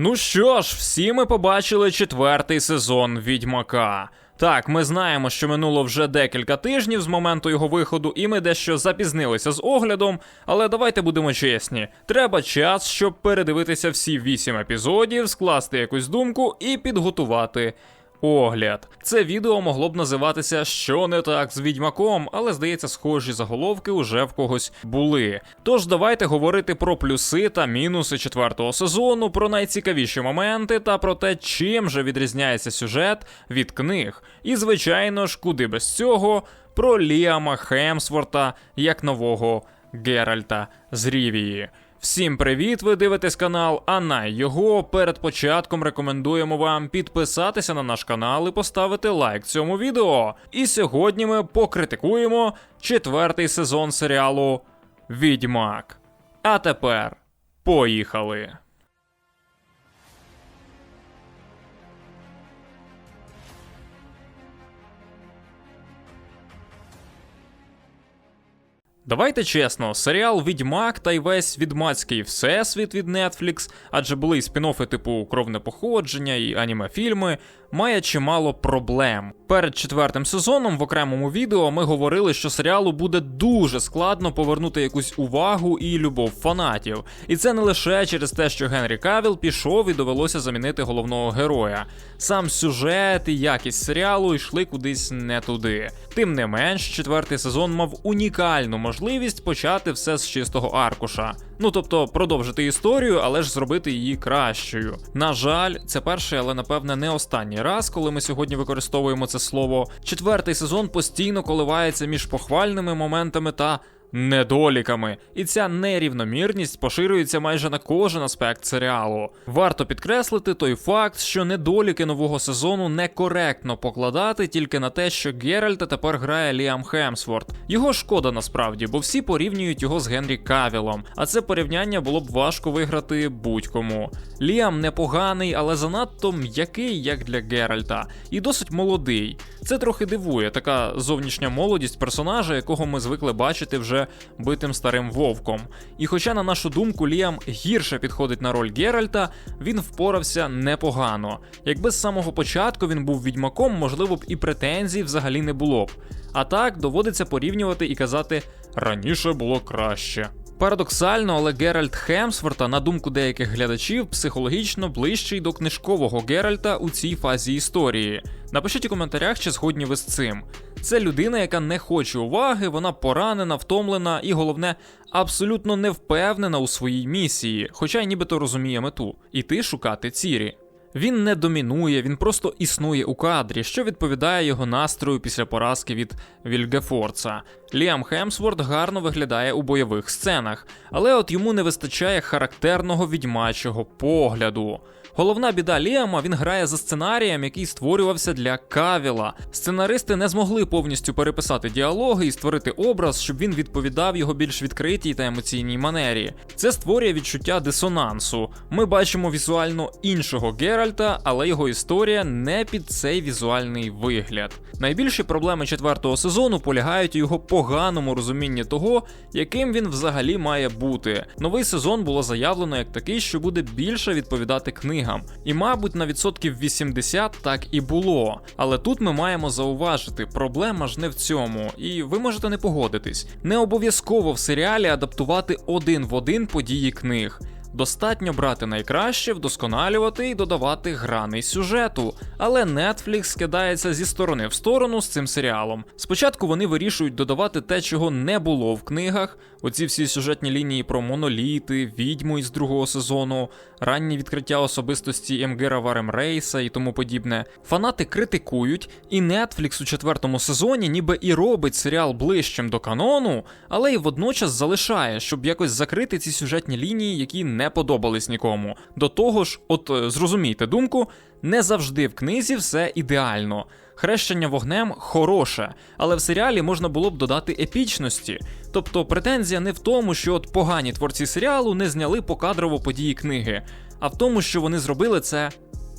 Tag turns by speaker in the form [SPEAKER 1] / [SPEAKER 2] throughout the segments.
[SPEAKER 1] Ну що ж, всі ми побачили четвертий сезон Відьмака. Так, ми знаємо, що минуло вже декілька тижнів з моменту його виходу, і ми дещо запізнилися з оглядом, але давайте будемо чесні. Треба час, щоб передивитися всі вісім епізодів, скласти якусь думку і підготувати Огляд. Це відео могло б називатися Що не так з відьмаком, але здається, схожі заголовки уже в когось були. Тож давайте говорити про плюси та мінуси четвертого сезону, про найцікавіші моменти та про те, чим же відрізняється сюжет від книг. І, звичайно ж, куди без цього, про Ліама Хемсворта як нового Геральта з Рівії. Всім привіт! Ви дивитесь канал Ана його. Перед початком рекомендуємо вам підписатися на наш канал і поставити лайк цьому відео. І сьогодні ми покритикуємо четвертий сезон серіалу Відьмак. А тепер поїхали! Давайте чесно, серіал Відьмак та й весь відьмацький всесвіт від Netflix, адже були й спін-оффи типу Кровне походження і аніме-фільми, має чимало проблем. Перед четвертим сезоном в окремому відео ми говорили, що серіалу буде дуже складно повернути якусь увагу і любов фанатів. І це не лише через те, що Генрі Кавіл пішов і довелося замінити головного героя. Сам сюжет і якість серіалу йшли кудись не туди. Тим не менш, четвертий сезон мав унікальну можливість почати все з чистого аркуша. Ну тобто продовжити історію, але ж зробити її кращою. На жаль, це перший, але напевне не останній раз, коли ми сьогодні використовуємо це слово. Четвертий сезон постійно коливається між похвальними моментами та недоліками, і ця нерівномірність поширюється майже на кожен аспект серіалу. Варто підкреслити той факт, що недоліки нового сезону некоректно покладати тільки на те, що Геральта тепер грає Ліам Хемсворт. Його шкода насправді, бо всі порівнюють його з Генрі Кавілом, а це порівняння було б важко виграти будь-кому. Ліам непоганий, але занадто м'який, як для Геральта, і досить молодий. Це трохи дивує, така зовнішня молодість персонажа, якого ми звикли бачити вже битим старим вовком. І хоча, на нашу думку, Ліам гірше підходить на роль Геральта, він впорався непогано. Якби з самого початку він був відьмаком, можливо б і претензій взагалі не було б. А так доводиться порівнювати і казати раніше було краще. Парадоксально, але Геральт Хемсворта, на думку деяких глядачів, психологічно ближчий до книжкового Геральта у цій фазі історії. Напишіть у коментарях, чи згодні ви з цим. Це людина, яка не хоче уваги, вона поранена, втомлена і, головне, абсолютно не впевнена у своїй місії, хоча й нібито розуміє мету іти шукати цірі. Він не домінує, він просто існує у кадрі, що відповідає його настрою після поразки від Вільгефорца. Ліам Хемсворт гарно виглядає у бойових сценах, але от йому не вистачає характерного відьмачого погляду. Головна біда Ліама він грає за сценарієм, який створювався для Кавіла. Сценаристи не змогли повністю переписати діалоги і створити образ, щоб він відповідав його більш відкритій та емоційній манері. Це створює відчуття дисонансу. Ми бачимо візуально іншого Геральта, але його історія не під цей візуальний вигляд. Найбільші проблеми четвертого сезону полягають у його поганому розумінні того, яким він взагалі має бути. Новий сезон було заявлено як такий, що буде більше відповідати книгам. І, мабуть, на відсотків 80 так і було. Але тут ми маємо зауважити, проблема ж не в цьому, і ви можете не погодитись. Не обов'язково в серіалі адаптувати один в один події книг. Достатньо брати найкраще, вдосконалювати і додавати грани сюжету. Але Netflix скидається зі сторони в сторону з цим серіалом. Спочатку вони вирішують додавати те, чого не було в книгах. Оці всі сюжетні лінії про моноліти, відьму із другого сезону, ранні відкриття особистості Емгера Варем Рейса і тому подібне. Фанати критикують, і Netflix у четвертому сезоні ніби і робить серіал ближчим до канону, але й водночас залишає, щоб якось закрити ці сюжетні лінії, які не подобались нікому. До того ж, от е, зрозумійте думку, не завжди в книзі все ідеально. Хрещення вогнем хороше, але в серіалі можна було б додати епічності. Тобто претензія не в тому, що от погані творці серіалу не зняли покадрово події книги, а в тому, що вони зробили це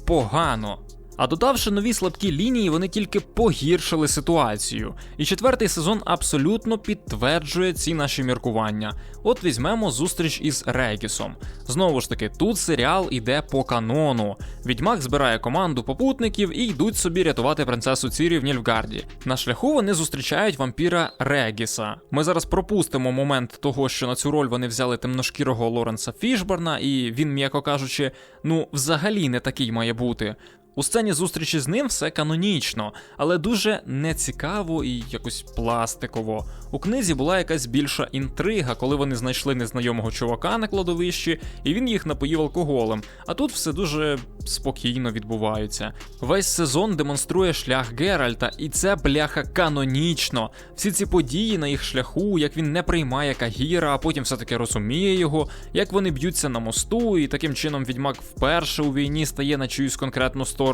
[SPEAKER 1] погано. А додавши нові слабкі лінії, вони тільки погіршили ситуацію. І четвертий сезон абсолютно підтверджує ці наші міркування. От візьмемо зустріч із Регісом. Знову ж таки, тут серіал іде по канону. Відьмак збирає команду попутників і йдуть собі рятувати принцесу Цірі в Нільфгарді. На шляху вони зустрічають вампіра Регіса. Ми зараз пропустимо момент того, що на цю роль вони взяли темношкірого Лоренса Фішборна, і він, м'яко кажучи, ну взагалі не такий має бути. У сцені зустрічі з ним все канонічно, але дуже нецікаво і якось пластиково. У книзі була якась більша інтрига, коли вони знайшли незнайомого чувака на кладовищі, і він їх напоїв алкоголем. А тут все дуже спокійно відбувається. Весь сезон демонструє шлях Геральта, і це бляха канонічно. Всі ці події на їх шляху, як він не приймає Кагіра, а потім все-таки розуміє його, як вони б'ються на мосту, і таким чином відьмак вперше у війні стає на чиюсь конкретну сторону.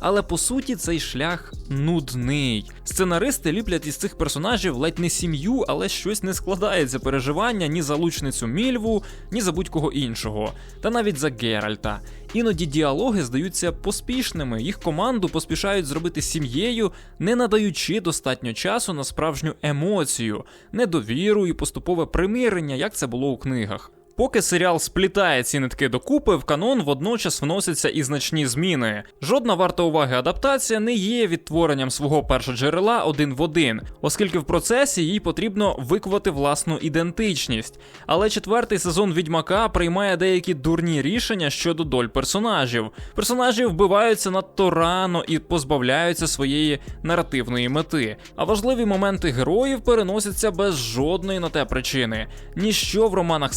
[SPEAKER 1] Але по суті цей шлях нудний. Сценаристи ліплять із цих персонажів ледь не сім'ю, але щось не складається переживання ні за лучницю Мільву, ні за будь-кого іншого, та навіть за Геральта. Іноді діалоги здаються поспішними, їх команду поспішають зробити сім'єю, не надаючи достатньо часу на справжню емоцію, недовіру і поступове примирення, як це було у книгах. Поки серіал сплітає ці нитки докупи, в канон водночас вносяться і значні зміни. Жодна варта уваги адаптація не є відтворенням свого першоджерела один в один, оскільки в процесі їй потрібно викувати власну ідентичність. Але четвертий сезон відьмака приймає деякі дурні рішення щодо доль персонажів. Персонажі вбиваються надто рано і позбавляються своєї наративної мети. А важливі моменти героїв переносяться без жодної на те причини. Ніщо в романах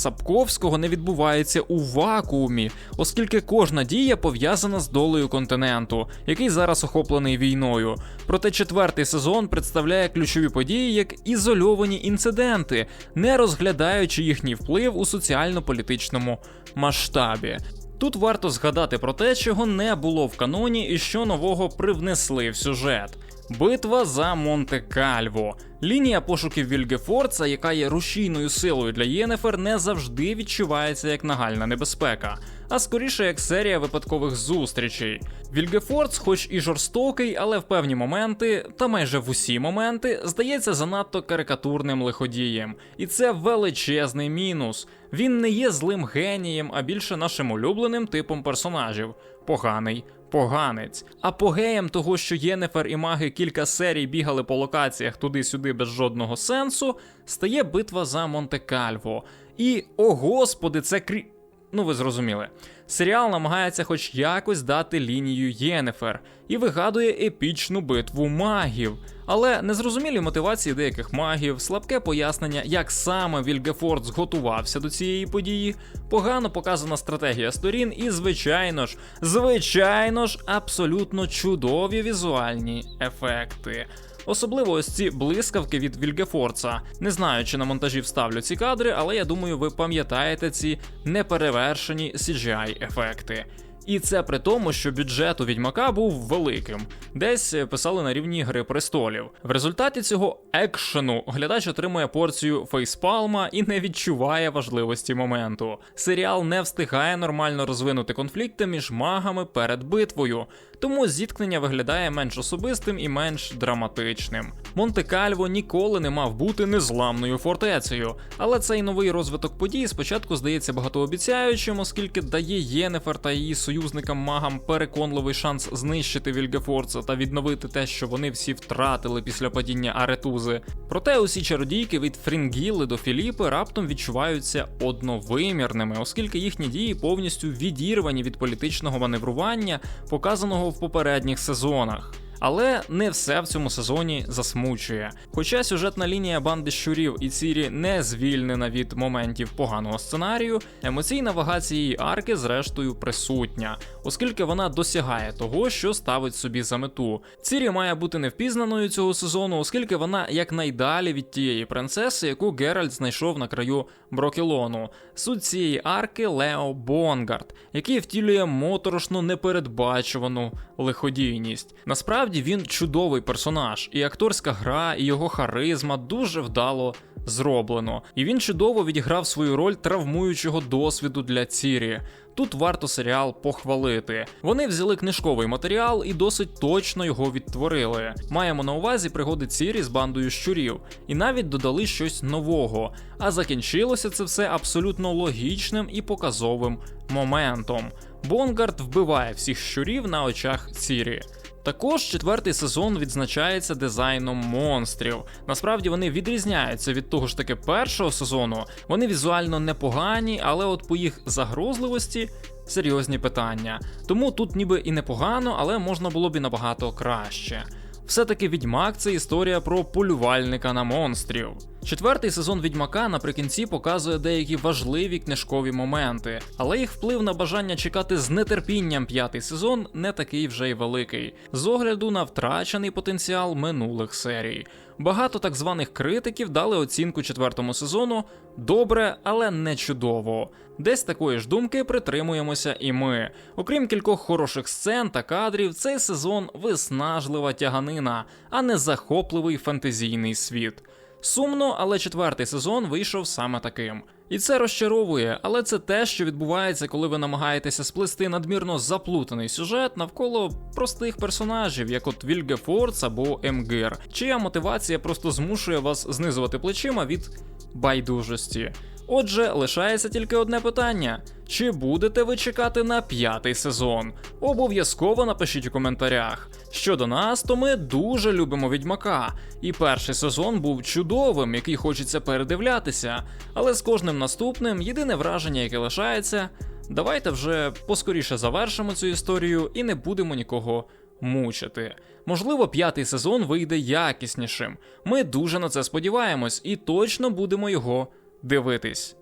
[SPEAKER 1] Сапковського не відбувається у вакуумі, оскільки кожна дія пов'язана з долею континенту, який зараз охоплений війною. Проте четвертий сезон представляє ключові події як ізольовані інциденти, не розглядаючи їхній вплив у соціально-політичному масштабі. Тут варто згадати про те, чого не було в каноні і що нового привнесли в сюжет. Битва за Монте-Кальво. Лінія пошуків Вільгефорца, яка є рушійною силою для Єнефер, не завжди відчувається як нагальна небезпека, а скоріше як серія випадкових зустрічей. Вільгефорц, хоч і жорстокий, але в певні моменти, та майже в усі моменти, здається занадто карикатурним лиходієм. І це величезний мінус. Він не є злим генієм, а більше нашим улюбленим типом персонажів. Поганий поганець. Апогеєм того, що Єнефер і маги кілька серій бігали по локаціях туди-сюди без жодного сенсу, стає битва за Монте-Кальво. І, о господи, це крі. Ну, ви зрозуміли. Серіал намагається хоч якось дати лінію Єнефер і вигадує епічну битву магів. Але незрозумілі мотивації деяких магів, слабке пояснення, як саме Вільгефорд зготувався до цієї події, погано показана стратегія сторін, і, звичайно ж, звичайно ж, абсолютно чудові візуальні ефекти. Особливо ось ці блискавки від Вільгефорца. Не знаю, чи на монтажі вставлю ці кадри, але я думаю, ви пам'ятаєте ці неперевершені CGI ефекти. І це при тому, що бюджет у відьмака був великим, десь писали на рівні Гри престолів. В результаті цього екшену глядач отримує порцію фейспалма і не відчуває важливості моменту. Серіал не встигає нормально розвинути конфлікти між магами перед битвою, тому зіткнення виглядає менш особистим і менш драматичним. Монте-Кальво ніколи не мав бути незламною фортецею, але цей новий розвиток подій спочатку здається багатообіцяючим, оскільки дає Єнефер та її союзникам магам переконливий шанс знищити Вільгефорца та відновити те, що вони всі втратили після падіння Аретузи. Проте усі чародійки від Фрінгіли до Філіпи раптом відчуваються одновимірними, оскільки їхні дії повністю відірвані від політичного маневрування, показаного в попередніх сезонах. Але не все в цьому сезоні засмучує. Хоча сюжетна лінія банди щурів і Цірі не звільнена від моментів поганого сценарію, емоційна вага цієї арки, зрештою, присутня, оскільки вона досягає того, що ставить собі за мету. Цірі має бути невпізнаною цього сезону, оскільки вона якнайдалі від тієї принцеси, яку Геральт знайшов на краю Брокелону. Суть цієї арки Лео Бонгард, який втілює моторошно непередбачувану лиходійність. Насправді він чудовий персонаж, і акторська гра, і його харизма дуже вдало зроблено, і він чудово відіграв свою роль травмуючого досвіду для Цірі. Тут варто серіал похвалити. Вони взяли книжковий матеріал і досить точно його відтворили. Маємо на увазі пригоди Цірі з бандою щурів, і навіть додали щось нового. А закінчилося це все абсолютно логічним і показовим моментом. Бонгард вбиває всіх щурів на очах Цірі. Також четвертий сезон відзначається дизайном монстрів. Насправді вони відрізняються від того ж таки першого сезону. Вони візуально непогані, але от по їх загрозливості серйозні питання. Тому тут ніби і непогано, але можна було б і набагато краще. Все-таки відьмак це історія про полювальника на монстрів. Четвертий сезон відьмака наприкінці показує деякі важливі книжкові моменти, але їх вплив на бажання чекати з нетерпінням п'ятий сезон не такий вже й великий, з огляду на втрачений потенціал минулих серій. Багато так званих критиків дали оцінку четвертому сезону добре, але не чудово. Десь такої ж думки притримуємося і ми. Окрім кількох хороших сцен та кадрів, цей сезон виснажлива тяганина, а не захопливий фентезійний світ. Сумно, але четвертий сезон вийшов саме таким. І це розчаровує, але це те, що відбувається, коли ви намагаєтеся сплести надмірно заплутаний сюжет навколо простих персонажів, як от Вільге Форц або Емгир, чия мотивація просто змушує вас знизувати плечима від байдужості. Отже, лишається тільки одне питання: чи будете ви чекати на п'ятий сезон? Обов'язково напишіть у коментарях. Щодо нас, то ми дуже любимо відьмака, і перший сезон був чудовим, який хочеться передивлятися. Але з кожним наступним єдине враження, яке лишається, давайте вже поскоріше завершимо цю історію і не будемо нікого мучити. Можливо, п'ятий сезон вийде якіснішим. Ми дуже на це сподіваємось і точно будемо його дивитись.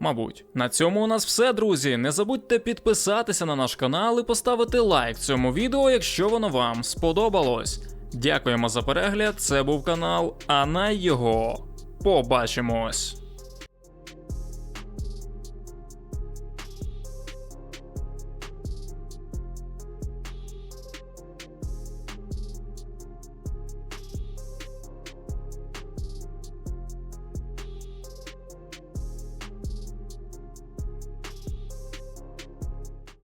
[SPEAKER 1] Мабуть, на цьому у нас все, друзі. Не забудьте підписатися на наш канал і поставити лайк цьому відео, якщо воно вам сподобалось. Дякуємо за перегляд. Це був канал, а на його побачимось.